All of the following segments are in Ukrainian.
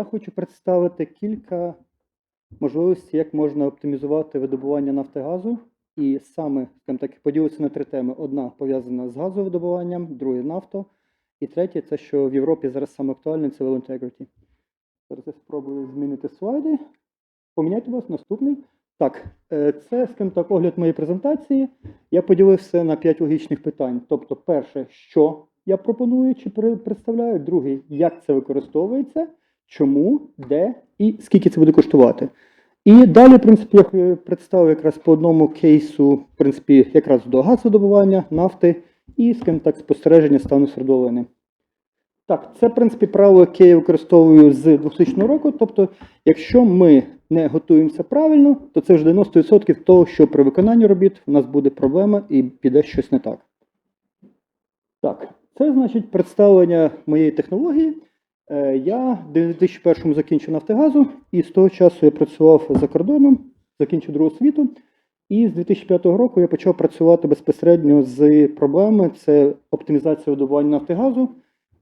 я хочу представити кілька можливостей, як можна оптимізувати видобування нафти газу. І саме, скажімо так, поділитися на три теми. Одна пов'язана з газовидобуванням, друге нафто. І третє, це що в Європі зараз саме актуальне, це Well Integrity. Зараз я спробую змінити слайди. Поміняйте вас, наступний. Так, е, це, скажімо так, огляд моєї презентації. Я поділився на п'ять логічних питань. Тобто, перше, що я пропоную чи представляю, другий, як це використовується, чому, де і скільки це буде коштувати. І далі, в принципі, я представив якраз по одному кейсу, в принципі, якраз до газодобування, нафти і, скажімо так, спостереження стану свердловини. Так, це, в принципі, правило, яке я використовую з 2000 року. Тобто, якщо ми не готуємося правильно, то це вже 90% того, що при виконанні робіт у нас буде проблема і піде щось не так. Так, це значить представлення моєї технології. Е, Я в 2001 закінчив Нафтогазу, і з того часу я працював за кордоном, закінчив другу освіту. І з 2005 року я почав працювати безпосередньо з проблемами: це оптимізація видобування нафтогазу.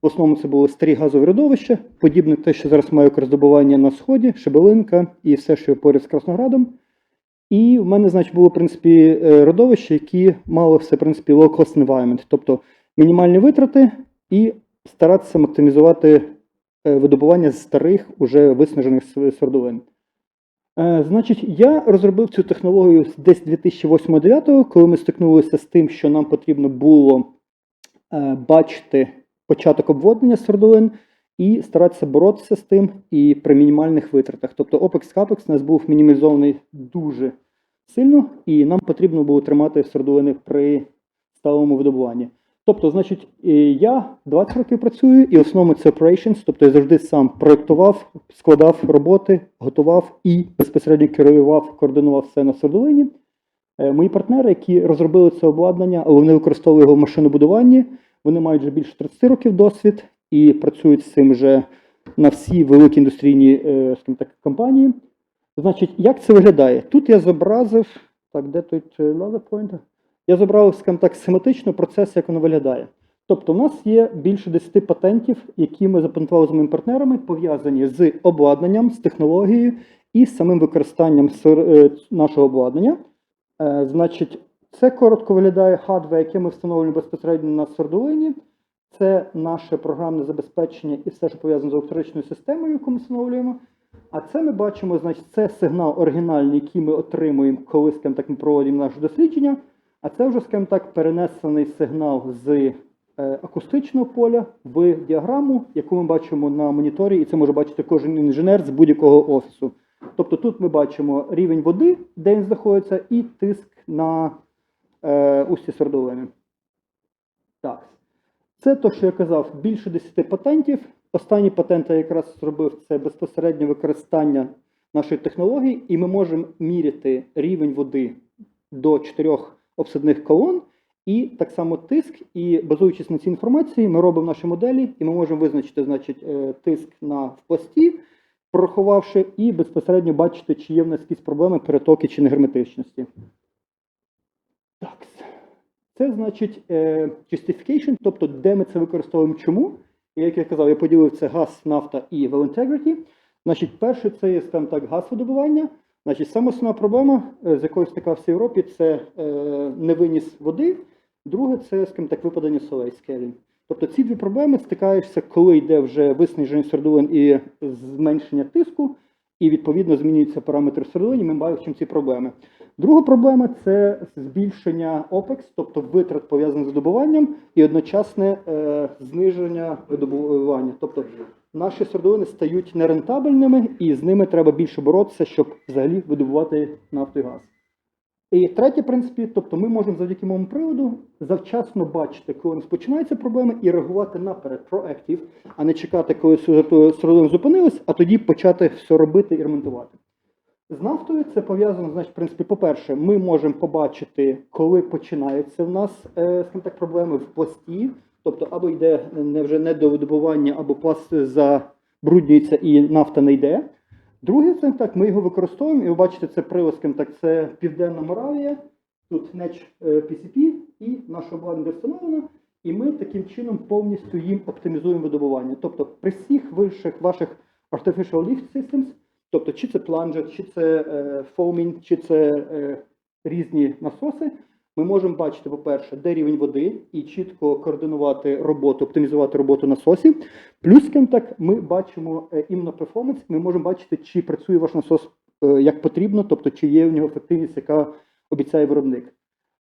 В основному це були старі газові родовища, подібне те, що зараз маю роздобування на сході, Шебелинка і все, що поряд з Красноградом. І в мене, значить, було в принципі е, родовища, які мали все, в принципі, low cost environment, тобто мінімальні витрати і старатися оптимізувати е, видобування старих, уже виснажених свердловин. Е, Значить, я розробив цю технологію десь 2008-2009, коли ми стикнулися з тим, що нам потрібно було е, бачити початок обводнення свердловин і старатися боротися з тим і при мінімальних витратах. Тобто OPEX CAPEX у нас був мінімізований дуже сильно, і нам потрібно було тримати свердловини при сталому видобуванні. Тобто, значить, я 20 років працюю, і в основному це operations, тобто я завжди сам проєктував, складав роботи, готував і безпосередньо керував, координував все на свердловині. Е, Мої партнери, які розробили це обладнання, але вони використовували його в машинобудуванні, вони мають вже більше 30 років досвід і працюють з цим вже на всі великі індустрійні е, так, компанії. Значить, як це виглядає? Тут я зобразив, так, де тут е, pointer? Я зобразив, скажімо так, схематично процес, як воно виглядає. Тобто, у нас є більше 10 патентів, які ми запатентували з моїми партнерами, пов'язані з обладнанням, з технологією і з самим використанням е, нашого обладнання. Е, Значить, це коротко виглядає хардвер, яке ми встановлюємо безпосередньо на свердловині. Це наше програмне забезпечення і все, що пов'язане з електричною системою, яку ми встановлюємо. А це ми бачимо, значить, це сигнал оригінальний, який ми отримуємо, коли так, ми проводимо наше дослідження. А це вже, скажімо так, перенесений сигнал з е, акустичного поля в діаграму, яку ми бачимо на моніторі, і це може бачити кожен інженер з будь-якого офісу. Тобто тут ми бачимо рівень води, де він знаходиться, і тиск на е, усі свердловини. Так. Це те, що я казав, більше 10 патентів. Останній патент я якраз зробив це безпосередньо використання нашої технології, і ми можемо міряти рівень води до 4 обсадних колон, і так само тиск. І базуючись на цій інформації, ми робимо наші моделі, і ми можемо визначити значить, е, тиск на в пласті, порахувавши, і безпосередньо бачити, чи є в нас якісь проблеми, перетоки чи негерметичності. Так. Це значить е, justification, тобто де ми це використовуємо чому. І як я казав, я поділив це газ, нафта і well integrity. Значить, перше це є скажімо так, газвидобування. Значить, саме основна проблема, е, з якою стикався в Європі, це е, невиніс води. Друге, це, скажімо так, випадання солей скелень. Тобто ці дві проблеми стикаєшся, коли йде вже виснаження свердловин і зменшення тиску, і відповідно змінюються параметри свердловин, і ми бачимо ці проблеми. Друга проблема це збільшення OPEX, тобто витрат пов'язаних з добуванням, і одночасне е, зниження видобування. Тобто наші свердловини стають нерентабельними, і з ними треба більше боротися, щоб взагалі видобувати нафту і газ. І третє, в принципі, тобто ми можемо завдяки моєму приводу завчасно бачити, коли у нас починаються проблеми, і реагувати наперед проактив, а не чекати, коли свердловина зупинилась, а тоді почати все робити і ремонтувати. З нафтою це пов'язано, значить, в принципі, по-перше, ми можемо побачити, коли починаються в нас, е, так, проблеми в пласті, тобто або йде не вже не до видобування, або пласт забруднюється і нафта не йде. Друге, це так, ми його використовуємо, і ви бачите, це прилад, так, це Південна Моравія, тут NEC PCP і наше обладнання встановлено. І ми таким чином повністю їм оптимізуємо видобування. Тобто при всіх вищих ваших Artificial Lift Systems, тобто чи це планжер, чи це е, foaming, чи це е, різні насоси, ми можемо бачити, по-перше, де рівень води і чітко координувати роботу, оптимізувати роботу насосів. Плюс, скажімо так, ми бачимо е, іменно перформанс, ми можемо бачити, чи працює ваш насос е, як потрібно, тобто чи є в нього ефективність, яка обіцяє виробник.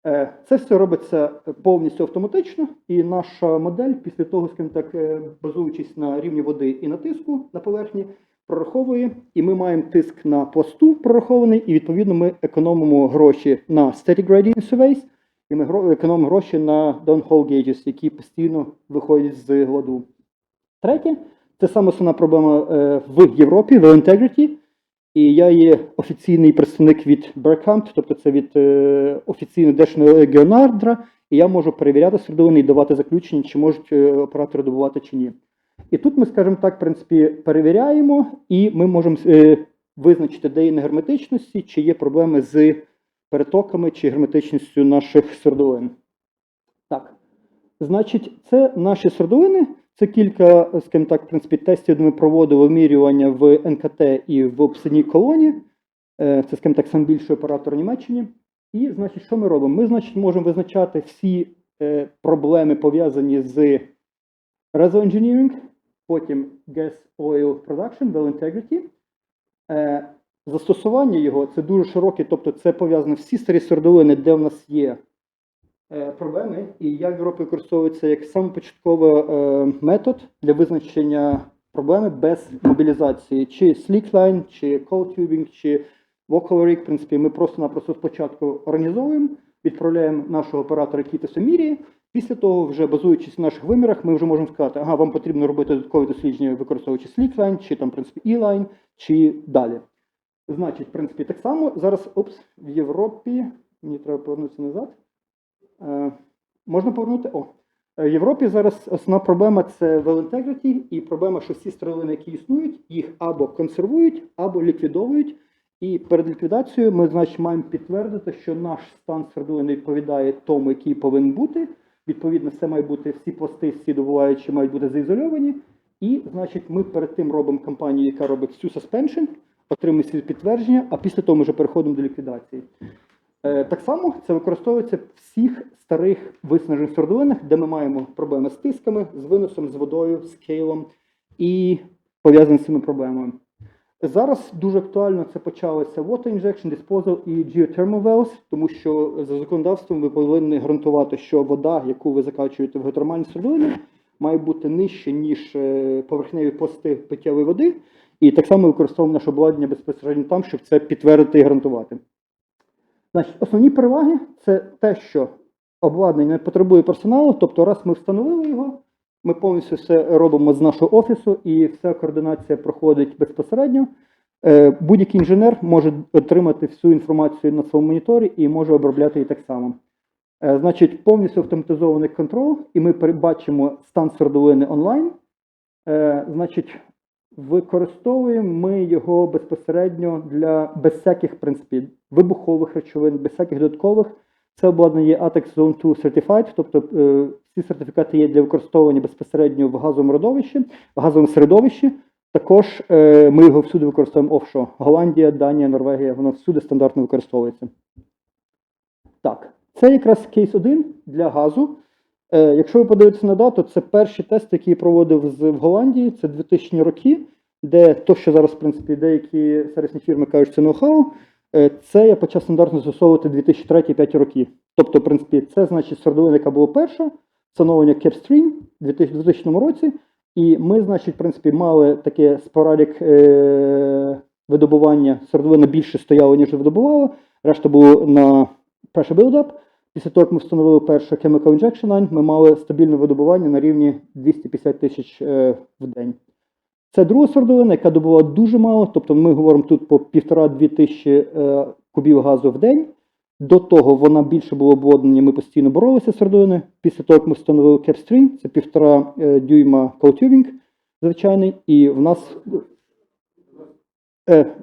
Е, Це все робиться повністю автоматично, і наша модель, після того, скажімо так, базуючись на рівні води і на тиску на поверхні, прораховує, і ми маємо тиск на пласту прорахований, і відповідно ми економимо гроші на static gradient surveys, і ми економимо гроші на downhole gauges, які постійно виходять з ладу. Третє, це саме основна проблема е, в Європі, в Integrity. І я є офіційний представник від Bergkamp, тобто це від е, офіційного Держного Геонардра, і я можу перевіряти середовини і давати заключення, чи можуть е, оператори добувати чи ні. І тут ми, скажімо так, в принципі, перевіряємо, і ми можемо е, визначити, де є негерметичності, чи є проблеми з перетоками чи герметичністю наших сердовин. Так, значить, це наші сердовини. Це кілька, скажімо так, в принципі, тестів, де ми проводили вимірювання в НКТ і в обсидній колоні. Е, Це, скажімо так, найбільший оператор у Німеччині. І, значить, що ми робимо? Ми, значить, можемо визначати всі е, проблеми, пов'язані з engineering, потім gas oil production, well integrity. Е, Застосування його це дуже широке, тобто це пов'язано всі старі свердловини, де в нас є е, проблеми, і як в Європі використовується як самопочатковий е, метод для визначення проблеми без мобілізації, чи sleekline, чи cold tubing, чи walkover. В принципі, ми просто-напросто спочатку організовуємо, відправляємо нашого оператора, який це все міряє. Після того, вже базуючись на наших вимірах, ми вже можемо сказати, ага, вам потрібно робити додаткові дослідження, використовуючи sleekline, чи там, в принципі, e-line, чи далі. Значить, в принципі, так само зараз опс, в Європі. Мені треба повернутися назад. Е, можна повернути? О. Е, В Європі зараз основна проблема це integrity, і проблема, що всі стрілини, які існують, їх або консервують, або ліквідовують. І перед ліквідацією ми, значить, маємо підтвердити, що наш стан свердловини відповідає тому, який повинен бути. Відповідно, все має бути, всі пласти, всі добуваючі мають бути заізольовані. І, значить, ми перед тим робимо кампанію, яка робить всю suspension, отримує свій підтвердження, а після того ми вже переходимо до ліквідації. Е, Так само це використовується в всіх старих виснажених свердловинах, де ми маємо проблеми з тисками, з виносом, з водою, з кейлом і пов'язані з цими проблемами. Зараз дуже актуально це почалося water injection, disposal і geothermal wells, тому що за законодавством ви повинні гарантувати, що вода, яку ви закачуєте в геотермальні свердловини, має бути нижче, ніж е, поверхневі пласти питтєвої води. І так само використовуємо наше обладнання безпосередньо там, щоб це підтвердити і гарантувати. Значить, основні переваги це те, що обладнання не потребує персоналу, тобто, раз ми встановили його, ми повністю все робимо з нашого офісу, і вся координація проходить безпосередньо. Е, Будь-який інженер може отримати всю інформацію на своєму моніторі і може обробляти її так само. Е, Значить, повністю автоматизований контроль, і ми бачимо стан свердловини онлайн. Е, Значить, використовуємо ми його безпосередньо для без всяких в принципі, вибухових речовин, без всяких додаткових. Це обладнання є ATEX Zone 2 Certified, тобто е, всі сертифікати є для використовування безпосередньо в газовому родовищі, в газовому середовищі. Також е, ми його всюди використовуємо офшо. Голландія, Данія, Норвегія, воно всюди стандартно використовується. Так, це якраз кейс 1 для газу. Е, якщо ви подивитеся на дату, це перший тест, який я проводив в Голландії, це 2000 роки, де то, що зараз, в принципі, деякі сервісні фірми кажуть, це ноу-хау, це я почав стандартно застосовувати 2003-2005 роки. Тобто, в принципі, це значить свердловина, яка була перша, встановлення Capstream у 2000 році. І ми, значить, в принципі, мали таке спорадик е- видобування, свердловина більше стояла, ніж видобувала, решта було на pressure build-up. Після того, як ми встановили перше Chemical Injection Line, ми мали стабільне видобування на рівні 250 тисяч е, в день. Це друга свердловина, яка добувала дуже мало, тобто ми говоримо тут по 1,5-2 тисячі е, кубів газу в день. До того вона більше була обладнання, ми постійно боролися з свердловиною. Після того, як ми встановили Capstream, це 1,5 е, дюйма коутюбінг звичайний, і в нас е,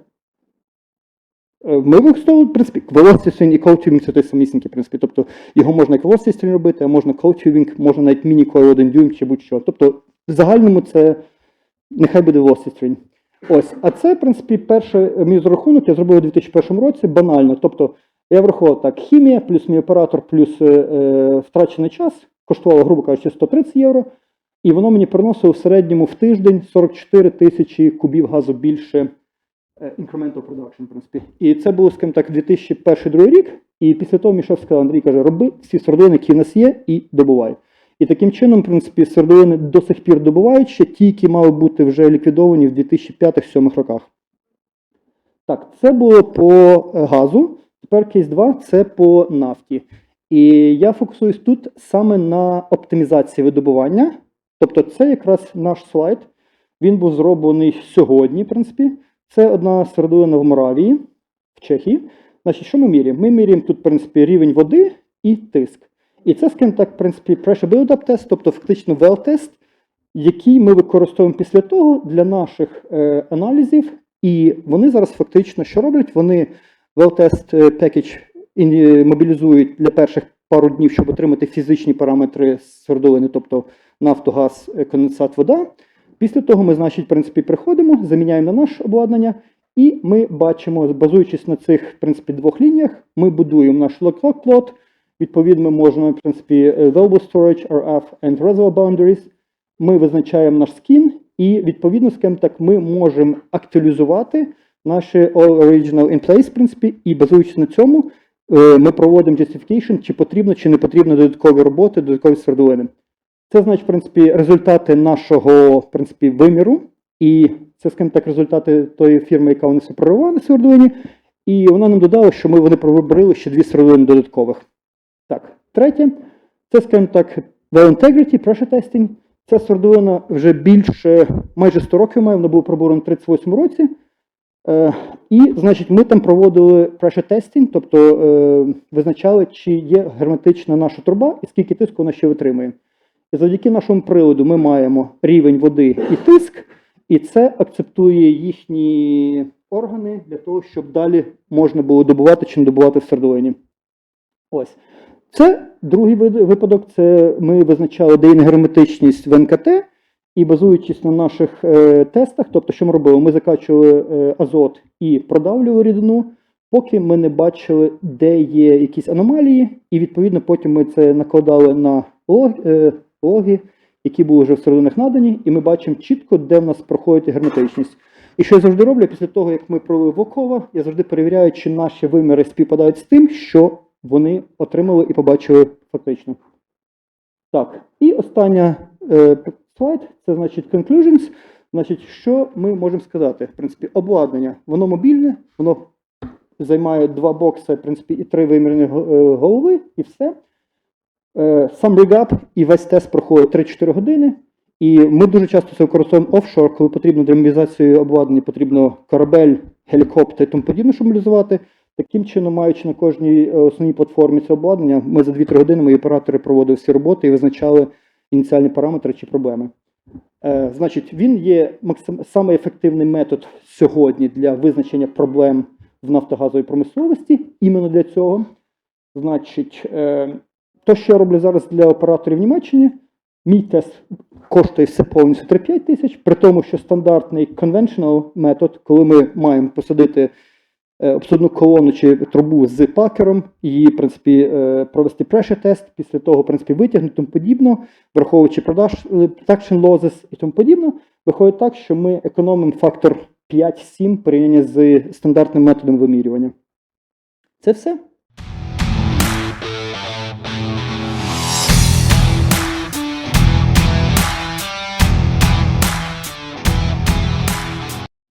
Ми використовували, в принципі, string і tubing це той самісінький, в принципі. Тобто його можна velocity робити, а можна tubing, можна навіть міні coil 1 дюйм чи будь-що. Тобто, в загальному це нехай буде string. Ось, а це, в принципі, перший мій розрахунок я зробив у 2001 році банально. Тобто я врахував так, хімія, плюс мій оператор, плюс е, е, втрачений час, коштувало, грубо кажучи, 130 євро. І воно мені приносило в середньому в тиждень 44 тисячі кубів газу більше е, incremental production, в принципі. І це було, скажімо так, 2001-2002 рік. І після того мій шеф сказав, Андрій каже, роби всі свердлини, які в нас є, і добувай. І таким чином, в принципі, свердлини до сих пір добувають ще ті, які мали бути вже ліквідовані в 2005-2007 роках. Так, це було по е, газу. Тепер кейс 2 це по нафті. І я фокусуюсь тут саме на оптимізації видобування. Тобто, це якраз наш слайд. Він був зроблений сьогодні, в принципі. Це одна свердлина в Моравії, в Чехії. Значить, що ми міряємо? Ми міряємо тут, в принципі, рівень води і тиск. І це, скажімо так, в принципі, pressure build-up тест, тобто фактично well-тест, який ми використовуємо після того для наших е, аналізів. І вони зараз фактично що роблять? Вони well-test е, package і мобілізують для перших пару днів, щоб отримати фізичні параметри свердловини, тобто нафту, газ, е, конденсат, вода. Після того ми, значить, в принципі, приходимо, заміняємо на наше обладнання, і ми бачимо, базуючись на цих в принципі, двох лініях, ми будуємо наш log-log плот. Відповідно, можна, в принципі, е, available storage, RF and reservoir boundaries. Ми визначаємо наш скін, і відповідно, скажімо так, ми можемо актуалізувати наші original in place, в принципі, і базуючись на цьому, е, ми проводимо justification, чи потрібно, чи не потрібно додаткові роботи, додаткові свердловини. Це значить, в принципі, результати нашого в принципі, виміру, і це, скажімо так, результати тої фірми, яка вони все прорвала на свердловині. І вона нам додала, що ми вони пробрали ще дві свердловини додаткових. Так, третє, це, скажімо так, well integrity, pressure testing. Ця свердловина вже більше, майже 100 років має, вона була пробурена в 38 році. Е, і, значить, ми там проводили pressure testing, тобто е, визначали, чи є герметична наша труба і скільки тиску вона ще витримує. І завдяки нашому приладу ми маємо рівень води і тиск, і це акцептує їхні органи для того, щоб далі можна було добувати чи не добувати в свердловині. Ось. Це другий випадок. Це ми визначали деінергерметичність в НКТ, і базуючись на наших е, тестах, тобто, що ми робили? Ми закачували е, азот і продавлювали рідину, поки ми не бачили, де є якісь аномалії, і відповідно потім ми це накладали на лог, е, логи, які були вже в серединах надані, і ми бачимо чітко, де в нас проходить герметичність. І що я завжди роблю після того, як ми провели Вокова, я завжди перевіряю, чи наші виміри співпадають з тим, що вони отримали і побачили фактично. Так, і остання е, слайд це значить conclusions. Значить, що ми можемо сказати? В принципі, обладнання, воно мобільне, воно займає два бокси, в принципі, і три вимірні е, голови, і все. Е, Сам регап і весь тест проходить 3-4 години. І ми дуже часто це використовуємо офшор, коли потрібно для обладнання, потрібно корабель, гелікоптер і тому подібне, щоб мобілізувати. Таким чином, маючи на кожній е, основній платформі це обладнання, ми за 2-3 години мої оператори проводили всі роботи і визначали ініціальні параметри чи проблеми. Е, значить, він є максим... саме ефективний метод сьогодні для визначення проблем в нафтогазовій промисловості. Іменно для цього. Значить, е, то, що я роблю зараз для операторів в Німеччині, мій тест коштує все повністю 3-5 тисяч, при тому, що стандартний conventional метод, коли ми маємо посадити обсудну колону чи трубу з пакером, її, в принципі, е, провести pressure тест, після того, в принципі, витягнути тому подібно, враховуючи продаж, е, protection losses і тому подібно, виходить так, що ми економимо фактор 5-7 порівняння з стандартним методом вимірювання. Це все.